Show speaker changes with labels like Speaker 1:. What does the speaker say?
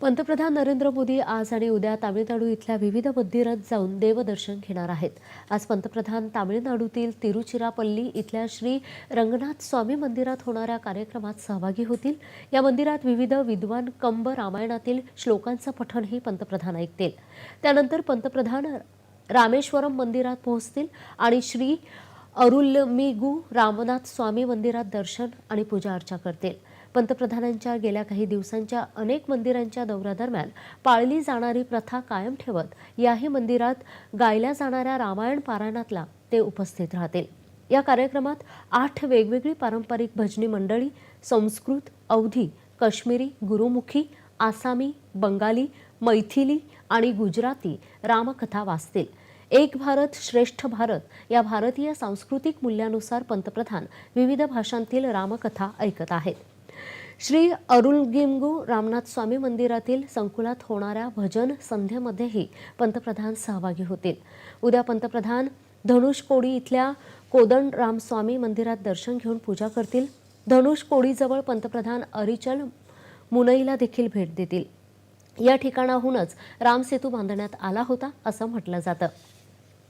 Speaker 1: पंतप्रधान नरेंद्र मोदी आज आणि उद्या तामिळनाडू इथल्या विविध मंदिरात जाऊन देवदर्शन घेणार आहेत. आज पंतप्रधान तामिळनाडूतील तिरुचिरापल्ली इथल्या श्री रंगनाथ स्वामी मंदिरात होणाऱ्या कार्यक्रमात सहभागी होतील. या मंदिरात विविध विद्वान कंब रामायणातील श्लोकांचं पठणही पंतप्रधान ऐकतील. त्यानंतर पंतप्रधान रामेश्वरम मंदिरात पोहोचतील आणि श्री अरुलमिगू रामनाथ स्वामी मंदिरात दर्शन आणि पूजा अर्चा करतील. पंतप्रधानांच्या गेल्या काही दिवसांच्या अनेक मंदिरांच्या दौऱ्यादरम्यान पाळली जाणारी प्रथा कायम ठेवत याही मंदिरात गायल्या जाणाऱ्या रामायण पारायणातला ते उपस्थित राहतील. या कार्यक्रमात आठ वेगवेगळी पारंपरिक भजनी मंडळी संस्कृत अवधी काश्मीरी गुरुमुखी आसामी बंगाली मैथिली आणि गुजराती रामकथा वाचतील. एक भारत श्रेष्ठ भारत या भारतीय सांस्कृतिक मूल्यानुसार पंतप्रधान विविध भाषांतील रामकथा ऐकत आहेत. श्री अरुलगिमगू रामनाथ स्वामी मंदिरातील संकुलात होणाऱ्या भजन संध्येमध्येही पंतप्रधान सहभागी होतील. उद्या पंतप्रधान धनुषकोडी इथल्या कोदंड रामस्वामी मंदिरात दर्शन घेऊन पूजा करतील. धनुषकोडीजवळ पंतप्रधान अरिचल मुनईला देखील भेट देतील. या ठिकाणाहूनच रामसेतू बांधण्यात आला होता असं म्हटलं जातं.